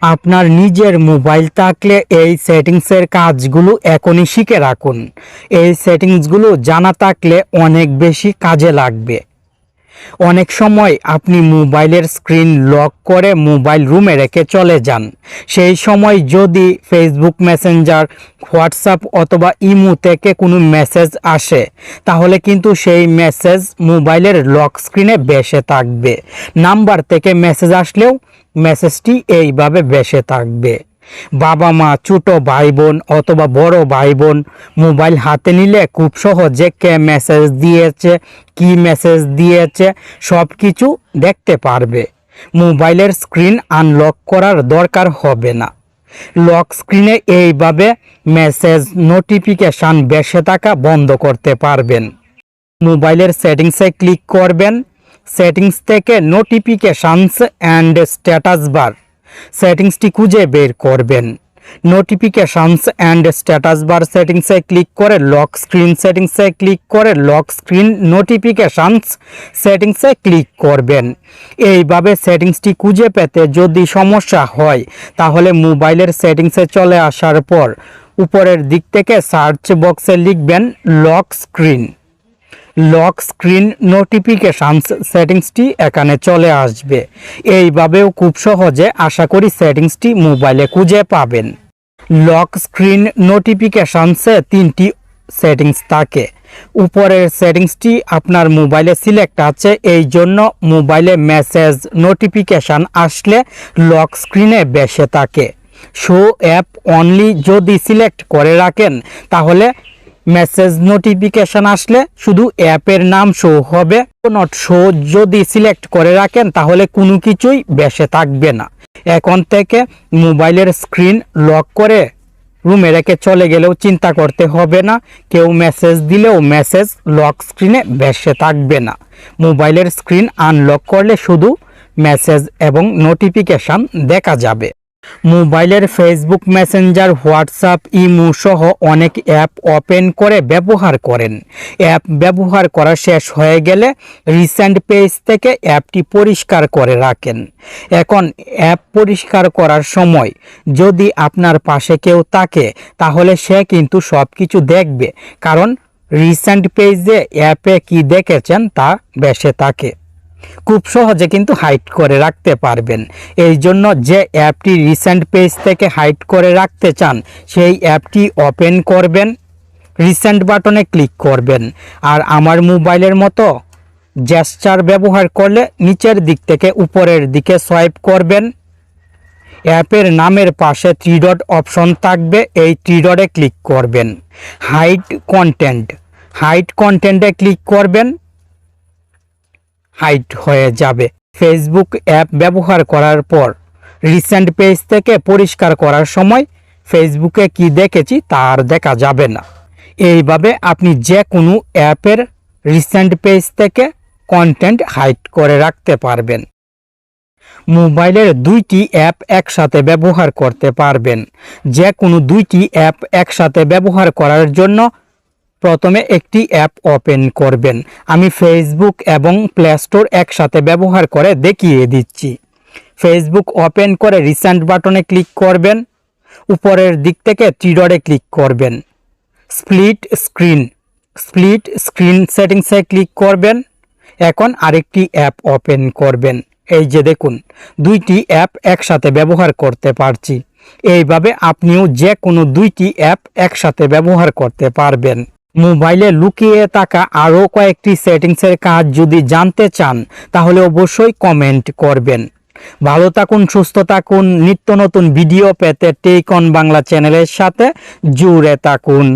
আপনার নিজের মোবাইল থাকলে এই সেটিংসের কাজগুলো এখনই শিখে রাখুন। এই সেটিংসগুলো জানা থাকলে অনেক বেশি কাজে লাগবে। অনেক সময় আপনি মোবাইলের স্ক্রিন লক করে মোবাইল রুমে রেখে চলে যান। সেই সময় যদি ফেসবুক মেসেঞ্জার হোয়াটসঅ্যাপ অথবা ইমো থেকে কোনো মেসেজ আসে, তাহলে কিন্তু সেই মেসেজ মোবাইলের লক স্ক্রিনে বেসে থাকবে। নাম্বার থেকে মেসেজ আসলেও মেসেজটি এইভাবে বেসে থাকবে। বাবা মা, ছোট ভাই বোন অথবা বড় ভাই বোন মোবাইল হাতে নিলে খুব সহজে কে মেসেজ দিয়েছে, কি মেসেজ দিয়েছে সব কিছু দেখতে পারবে। মোবাইলের স্ক্রিন আনলক করার দরকার হবে না। লক স্ক্রিনে এইভাবে মেসেজ নোটিফিকেশান বেসে থাকা বন্ধ করতে পারবেন। মোবাইলের সেটিংসে ক্লিক করবেন। সেটিংস থেকে নোটিফিকেশানস অ্যান্ড স্ট্যাটাস বার সেটিংসটি খুঁজে বের করবেন। নোটিফিকেশানস অ্যান্ড স্ট্যাটাস বার সেটিংসে ক্লিক করে লক স্ক্রিন সেটিংসে ক্লিক করে লক স্ক্রিন নোটিফিকেশানস সেটিংসে ক্লিক করবেন। এইভাবে সেটিংসটি খুঁজে পেতে যদি সমস্যা হয়, তাহলে মোবাইলের সেটিংসে চলে আসার পর উপরের দিক থেকে সার্চ বক্সে লিখবেন lock screen lock screen notifications সেটিংসটি এখানে চলে আসবে। এইভাবেও খুব সহজে আশা করি সেটিংসটি মোবাইলে খুঁজে পাবেন। লক স্ক্রিন নোটিফিকেশানসে তিনটি সেটিংস থাকে। উপরের সেটিংসটি আপনার মোবাইলে সিলেক্ট আছে, এই জন্য মোবাইলে মেসেজ নোটিফিকেশান আসলে লক স্ক্রিনে বেসে থাকে। শো অ্যাপ অনলি যদি সিলেক্ট করে রাখেন, তাহলে মেসেজ নোটিফিকেশন আসলে শুধু অ্যাপের নাম শো হবে। নট শো যদি সিলেক্ট করে রাখেন, তাহলে কোনো কিছুই বেসে থাকবে না। এখন থেকে মোবাইলের স্ক্রিন লক করে রুমে রেখে চলে গেলেও চিন্তা করতে হবে না। কেউ মেসেজ দিলেও মেসেজ লক স্ক্রিনে বেসে থাকবে না। মোবাইলের স্ক্রিন আনলক করলে শুধু মেসেজ এবং নোটিফিকেশান দেখা যাবে। মোবাইলের ফেসবুক মেসেঞ্জার, হোয়াটসঅ্যাপ, ইমো সহ অনেক অ্যাপ ওপেন করে ব্যবহার করেন। অ্যাপ ব্যবহার করা শেষ হয়ে গেলে রিসেন্ট পেজ থেকে অ্যাপটি পরিষ্কার করে রাখেন। এখন অ্যাপ পরিষ্কার করার সময় যদি আপনার পাশে কেউ থাকে, তাহলে সে কিন্তু সব কিছু দেখবে। কারণ রিসেন্ট পেজে অ্যাপে কি দেখেছেন তা বেসে থাকে। খুব সহজে কিন্তু হাইড করে রাখতে পারবেন। এই জন্য যে অ্যাপটি রিসেন্ট পেজ থেকে হাইড করে রাখতে চান, সেই অ্যাপটি ওপেন করবেন রিসেন্ট বাটনে ক্লিক করবেন। আর আমার মোবাইলের মতো জেস্টার ব্যবহার করলে নিচের দিক থেকে উপরের দিকে সোয়াইপ করবেন। অ্যাপের নামের পাশে থ্রি ডট অপশন থাকবে, এই থ্রি ডটে ক্লিক করবেন। হাইড কন্টেন্ট হাইড কন্টেন্টে ক্লিক করবেন। হাইড হয়ে যাবে। ফেসবুক অ্যাপ ব্যবহার করার পর রিসেন্ট পেজ থেকে পরিষ্কার করার সময় ফেসবুকে কি দেখেছি তা আর দেখা যাবে না। এইভাবে আপনি যে কোনো অ্যাপের রিসেন্ট পেজ থেকে কন্টেন্ট হাইড করে রাখতে পারবেন। মোবাইলের দুইটি অ্যাপ একসাথে ব্যবহার করতে পারবেন। যে কোনো দুইটি অ্যাপ একসাথে ব্যবহার করার জন্য প্রথমে একটি অ্যাপ ওপেন করবেন। আমি ফেসবুক এবং প্লে স্টোর একসাথে ব্যবহার করে দেখিয়ে দিচ্ছি। ফেসবুক ওপেন করে রিসেন্ট বাটনে ক্লিক করবেন। উপরের দিক থেকে ত্রিডরে ক্লিক করবেন। স্প্লিট স্ক্রিন স্প্লিট স্ক্রিন সেটিংসে ক্লিক করবেন। এখন আরেকটি অ্যাপ ওপেন করবেন। এই যে দেখুন, দুইটি অ্যাপ একসাথে ব্যবহার করতে পারছি। এইভাবে আপনিও যে কোনো দুইটি অ্যাপ একসাথে ব্যবহার করতে পারবেন। মোবাইলে লুকিয়ে থাকা আরও কয়েকটি সেটিংসের কাজ যদি জানতে চান, তাহলে অবশ্যই কমেন্ট করবেন। ভালো থাকুন, সুস্থ থাকুন, নিত্য নতুন ভিডিও পেতে টেকন বাংলা চ্যানেলের সাথে জুড়ে থাকুন।